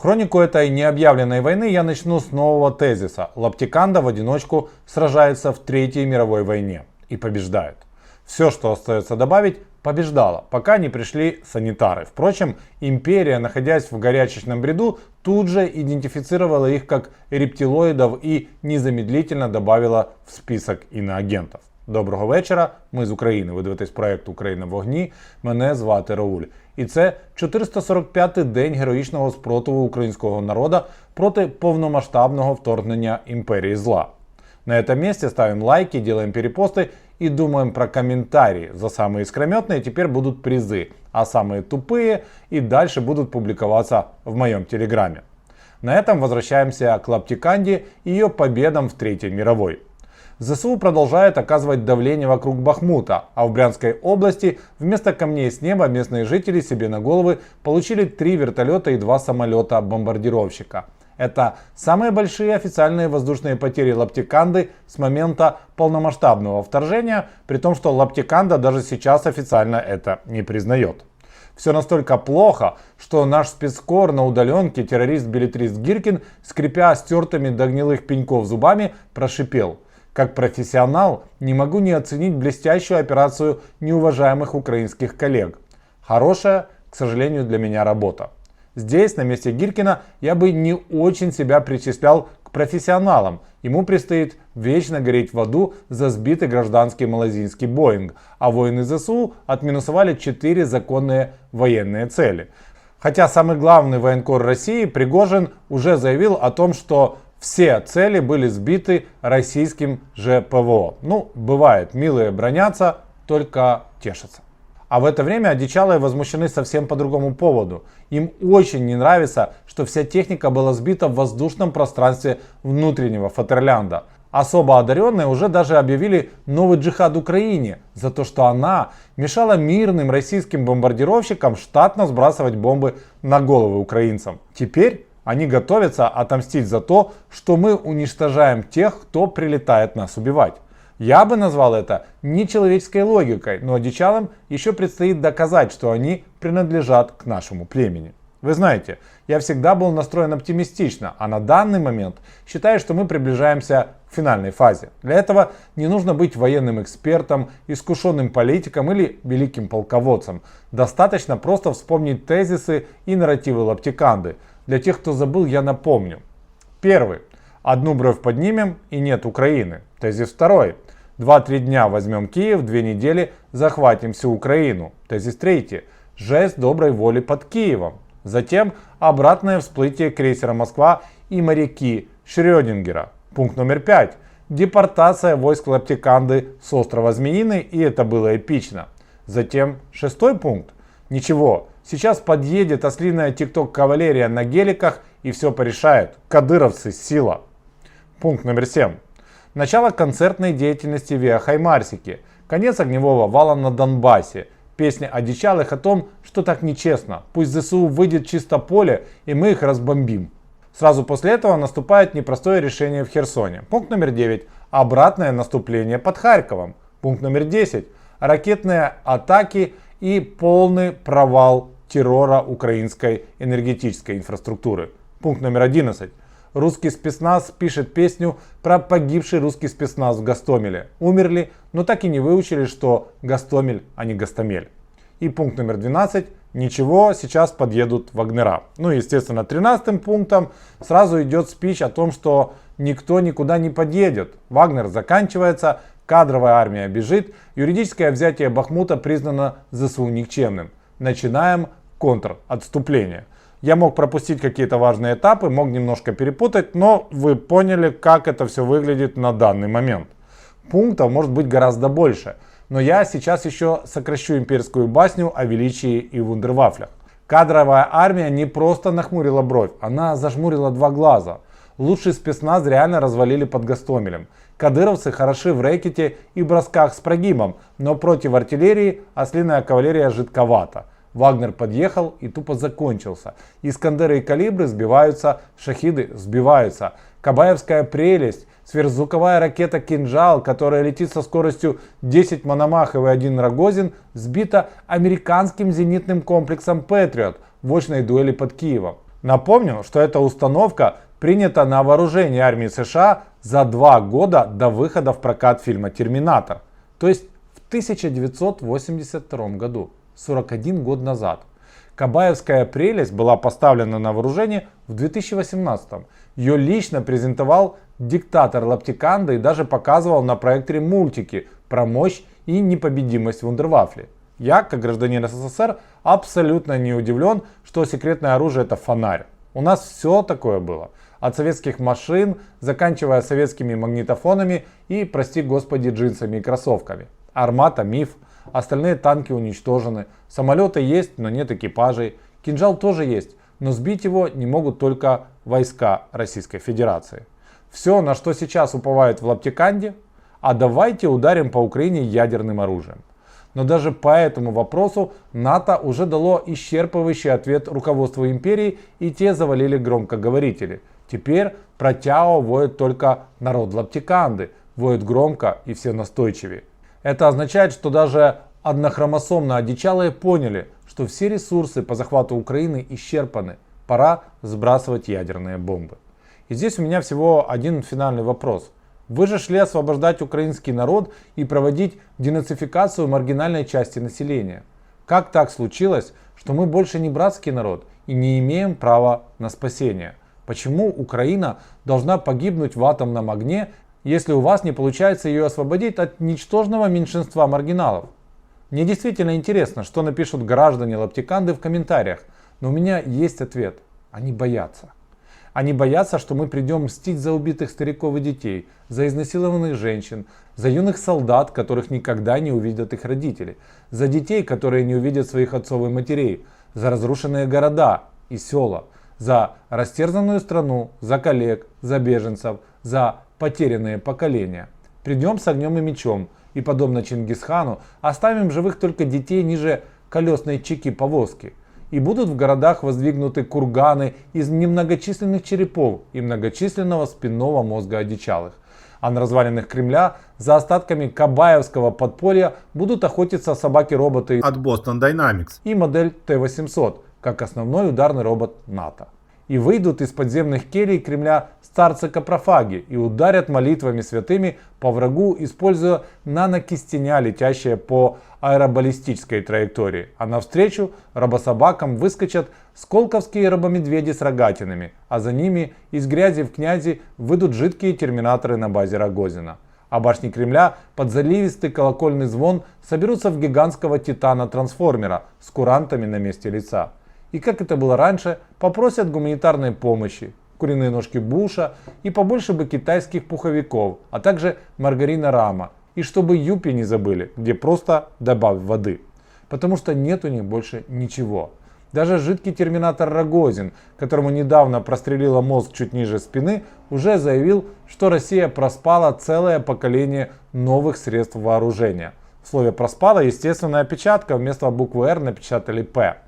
Хронику этой необъявленной войны я начну с нового тезиса. Лаптиканда в одиночку сражается в Третьей мировой войне и побеждает. Все, что остается добавить, побеждала, пока не пришли санитары. Впрочем, империя, находясь в горячечном бреду, тут же идентифицировала их как рептилоидов и незамедлительно добавила в список иноагентов. Доброго вечора. Ми з України. Ви дивитесь проект Україна в вогні. Мене звати Рауль. І це 445-й день героїчного спротиву українського народа проти повномасштабного вторгнення імперії зла. На этом месте ставим лайки, делаем перепосты и думаем про комментарии. За самые искрометные теперь будут призы, а самые тупые и дальше будут публиковаться в моем телеграме. На этом возвращаемся к Лаптиканде и ее победам в Третьей мировой. ЗСУ продолжает оказывать давление вокруг Бахмута, а в Брянской области вместо камней с неба местные жители себе на головы получили три вертолета и два самолета-бомбардировщика. Это самые большие официальные воздушные потери Лаптиканды с момента полномасштабного вторжения, при том, что Лаптиканда даже сейчас официально это не признает. Все настолько плохо, что наш спецкор на удаленке террорист-билетрист Гиркин, скрипя стертыми до гнилых пеньков зубами, прошипел – как профессионал не могу не оценить блестящую операцию неуважаемых украинских коллег. Хорошая, к сожалению, для меня работа. Здесь, на месте Гиркина, я бы не очень себя причислял к профессионалам. Ему предстоит вечно гореть в аду за сбитый гражданский малазийский Боинг, а воины ЗСУ отминусовали 4 законные военные цели. Хотя самый главный военкор России, Пригожин, уже заявил о том, что все цели были сбиты российским же ПВО. Ну, бывает, милые бронятся, только тешатся. А в это время одичалые возмущены совсем по другому поводу. Им очень не нравится, что вся техника была сбита в воздушном пространстве внутреннего Фатерлянда. Особо одаренные уже даже объявили новый джихад Украине за то, что она мешала мирным российским бомбардировщикам штатно сбрасывать бомбы на головы украинцам. Теперь они готовятся отомстить за то, что мы уничтожаем тех, кто прилетает нас убивать. Я бы назвал это нечеловеческой логикой, но одичалам еще предстоит доказать, что они принадлежат к нашему племени. Вы знаете, я всегда был настроен оптимистично, а на данный момент считаю, что мы приближаемся к финальной фазе. Для этого не нужно быть военным экспертом, искушенным политиком или великим полководцем. Достаточно просто вспомнить тезисы и нарративы Лаптиканды – для тех, кто забыл, я напомню. Первый. Одну бровь поднимем и нет Украины. Тезис второй. Два-три дня возьмем Киев, две недели захватим всю Украину. Тезис третий. Жест доброй воли под Киевом. Затем обратное всплытие крейсера «Москва» и моряки Шрёдингера. Пункт номер пять. Депортация войск Лаптиканды с острова Змеиный, и это было эпично. Затем шестой пункт. Ничего, Сейчас подъедет ослиная тикток-кавалерия на геликах и все порешает. Кадыровцы сила. Пункт номер 7. Начало концертной деятельности Виа Хаймарсики. Конец огневого вала на Донбассе. Песня одичалых о том, что так нечестно. Пусть ЗСУ выйдет чисто поле и мы их разбомбим. Сразу после этого наступает непростое решение в Херсоне. Пункт номер 9. Обратное наступление под Харьковом. Пункт номер 10. Ракетные атаки и полный провал террора украинской энергетической инфраструктуры. Пункт номер 11. Русский спецназ пишет песню про погибший русский спецназ в Гастомеле. Умерли, но так и не выучили, что Гастомель, а не Гастомель. И пункт номер 12. Ничего, сейчас подъедут Вагнера. Ну и, естественно, 13 пунктом сразу идет спич о том, что никто никуда не подъедет. Вагнер заканчивается, кадровая армия бежит, юридическое взятие Бахмута признано ЗСУ никчемным. Начинаем контратступление. Я мог пропустить какие-то важные этапы, мог немножко перепутать, но вы поняли, как это все выглядит на данный момент. Пунктов может быть гораздо больше, но я сейчас еще сокращу имперскую басню о величии и вундервафлях. Кадровая армия не просто нахмурила бровь, она зажмурила два глаза. Лучший спецназ реально развалили под Гастомелем. Кадыровцы хороши в рэкете и бросках с прогибом, но против артиллерии ослиная кавалерия жидковата. Вагнер подъехал и тупо закончился. Искандеры и калибры сбиваются, шахиды сбиваются. Кабаевская прелесть, сверхзвуковая ракета «Кинжал», которая летит со скоростью 10 Мономахов и 1 Рогозин, сбита американским зенитным комплексом «Патриот» в очной дуэли под Киевом. Напомню, что эта установка принята на вооружение армии США за два года до выхода в прокат фильма «Терминатор», то есть в 1982 году, 41 год назад. Кабаевская прелесть была поставлена на вооружение в 2018. Ее лично презентовал диктатор Лаптиканда и даже показывал на проекторе мультики про мощь и непобедимость Вундервафли. Я, как гражданин СССР, абсолютно не удивлен, что секретное оружие это фонарь. У нас все такое было. От советских машин, заканчивая советскими магнитофонами и, прости господи, джинсами и кроссовками. Армата, миф. Остальные танки уничтожены. Самолеты есть, но нет экипажей. Кинжал тоже есть, но сбить его не могут только войска Российской Федерации. Все, на что сейчас уповают в Лаптиканде, а давайте ударим по Украине ядерным оружием. Но даже по этому вопросу НАТО уже дало исчерпывающий ответ руководству империи и те завалили громкоговорители. Теперь про Тяо воет только народ Лаптиканды, воет громко и все настойчивее. Это означает, что даже однохромосомно одичалые поняли, что все ресурсы по захвату Украины исчерпаны. Пора сбрасывать ядерные бомбы. И здесь у меня всего один финальный вопрос. Вы же шли освобождать украинский народ и проводить денацификацию маргинальной части населения. Как так случилось, что мы больше не братский народ и не имеем права на спасение? Почему Украина должна погибнуть в атомном огне, если у вас не получается ее освободить от ничтожного меньшинства маргиналов? Мне действительно интересно, что напишут граждане Лаптиканды в комментариях, но у меня есть ответ. Они боятся. Они боятся, что мы придем мстить за убитых стариков и детей, за изнасилованных женщин, за юных солдат, которых никогда не увидят их родители, за детей, которые не увидят своих отцов и матерей, за разрушенные города и села, за растерзанную страну, за коллег, за беженцев, за потерянные поколения. Придем с огнем и мечом и, подобно Чингисхану, оставим живых только детей ниже колесной чеки повозки – и будут в городах воздвигнуты курганы из немногочисленных черепов и многочисленного спинного мозга одичалых. А на развалинах Кремля за остатками Кабаевского подполья будут охотиться собаки-роботы от Boston Dynamics и модель Т-800, как основной ударный робот НАТО и выйдут из подземных келей Кремля старцы-капрофаги и ударят молитвами святыми по врагу, используя нанокистеня, летящие по аэробаллистической траектории. А навстречу рабособакам выскочат сколковские рабомедведи с рогатинами, а за ними из грязи в князи выйдут жидкие терминаторы на базе Рогозина. А башни Кремля под заливистый колокольный звон соберутся в гигантского титана-трансформера с курантами на месте лица и, как это было раньше, попросят гуманитарной помощи, куриные ножки Буша и побольше бы китайских пуховиков, а также маргарина Рама. И чтобы юпи не забыли, где просто добавь воды. Потому что нет у них больше ничего. Даже жидкий терминатор Рогозин, которому недавно прострелила мозг чуть ниже спины, уже заявил, что Россия проспала целое поколение новых средств вооружения. В слове проспала естественная опечатка, вместо буквы R напечатали П.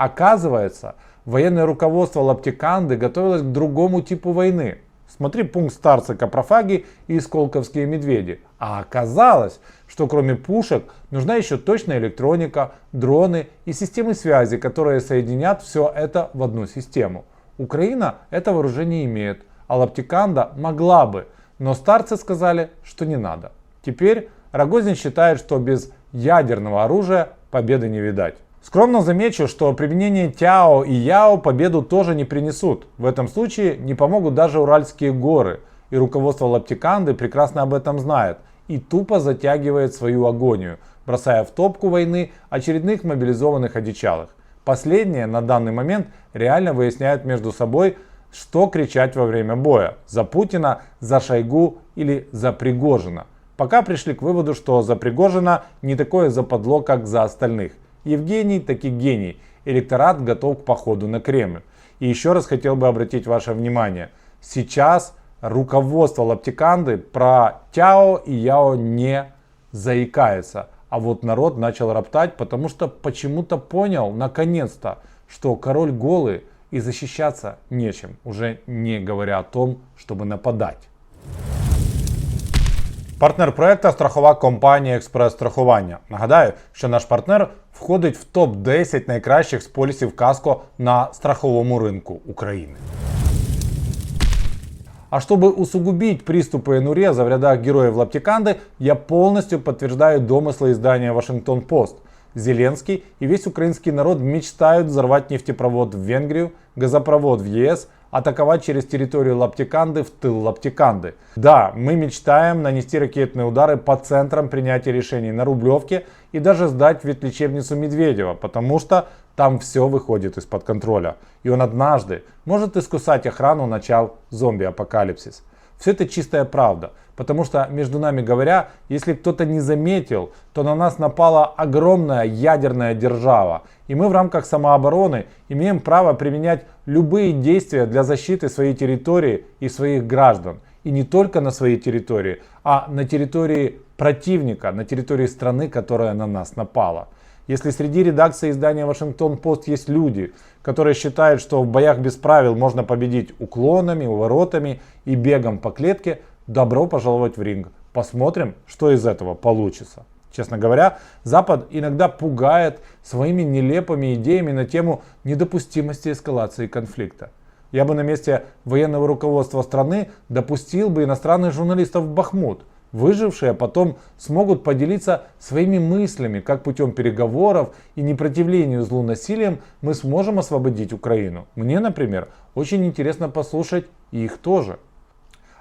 Оказывается, военное руководство Лаптиканды готовилось к другому типу войны. Смотри пункт старца Капрофаги и Сколковские медведи. А оказалось, что кроме пушек нужна еще точная электроника, дроны и системы связи, которые соединят все это в одну систему. Украина это вооружение имеет, а Лаптиканда могла бы, но старцы сказали, что не надо. Теперь Рогозин считает, что без ядерного оружия победы не видать. Скромно замечу, что применение Тяо и Яо победу тоже не принесут. В этом случае не помогут даже Уральские горы. И руководство Лаптиканды прекрасно об этом знает и тупо затягивает свою агонию, бросая в топку войны очередных мобилизованных одичалых. Последние на данный момент реально выясняют между собой, что кричать во время боя. За Путина, за Шойгу или за Пригожина. Пока пришли к выводу, что за Пригожина не такое западло, как за остальных. Евгений таки гений. Электорат готов к походу на Кремль. И еще раз хотел бы обратить ваше внимание. Сейчас руководство Лаптиканды про Тяо и Яо не заикается. А вот народ начал роптать, потому что почему-то понял, наконец-то, что король голый и защищаться нечем, уже не говоря о том, чтобы нападать. Партнер проекту страхова компанія Експрес Страхування. Нагадаю, що наш партнер входить в топ 10 найкращих з полісів Каско на страховому ринку України. А чтобы усугубить приступы Энуреза в рядах героев Лаптиканды, я полностью подтверждаю домыслы издания Вашингтон-Пост. Зеленский и весь украинский народ мечтают взорвать нефтепровод в Венгрию, газопровод в ЕС, атаковать через территорию Лаптиканды в тыл Лаптиканды. Да, мы мечтаем нанести ракетные удары по центрам принятия решений на Рублевке и даже сдать ветлечебницу Медведева, потому что там все выходит из-под контроля. И он однажды может искусать охрану начал зомби-апокалипсис. Все это чистая правда. Потому что, между нами говоря, если кто-то не заметил, то на нас напала огромная ядерная держава. И мы в рамках самообороны имеем право применять любые действия для защиты своей территории и своих граждан. И не только на своей территории, а на территории противника, на территории страны, которая на нас напала. Если среди редакции издания Вашингтон-Пост есть люди, которые считают, что в боях без правил можно победить уклонами, уворотами и бегом по клетке, добро пожаловать в ринг. Посмотрим, что из этого получится. Честно говоря, Запад иногда пугает своими нелепыми идеями на тему недопустимости эскалации конфликта. Я бы на месте военного руководства страны допустил бы иностранных журналистов в Бахмут – Выжившие потом смогут поделиться своими мыслями, как путем переговоров и непротивлению злу насилием мы сможем освободить Украину. Мне, например, очень интересно послушать их тоже.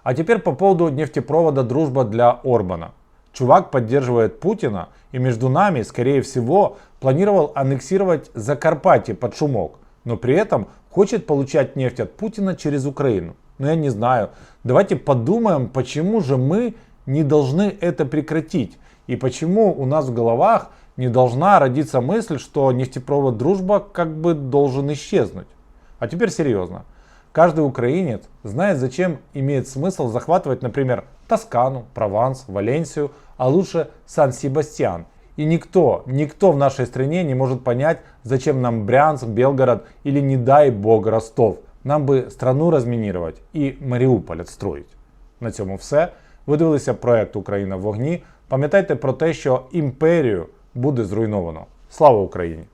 А теперь по поводу нефтепровода «Дружба» для Орбана. Чувак поддерживает Путина и между нами, скорее всего, планировал аннексировать Закарпатье под шумок, но при этом хочет получать нефть от Путина через Украину. Но я не знаю. Давайте подумаем, почему же мы не должны это прекратить. И почему у нас в головах не должна родиться мысль, что нефтепровод «Дружба» как бы должен исчезнуть. А теперь серьезно. Каждый украинец знает, зачем имеет смысл захватывать, например, Тоскану, Прованс, Валенсию, а лучше Сан-Себастьян. И никто, никто в нашей стране не может понять, зачем нам Брянск, Белгород или, не дай бог, Ростов. Нам бы страну разминировать и Маріуполь отстроить. На цьому все. Ви дивилися проект Україна в вогні. Пам'ятайте про те, що імперію буде зруйновано. Слава Україні!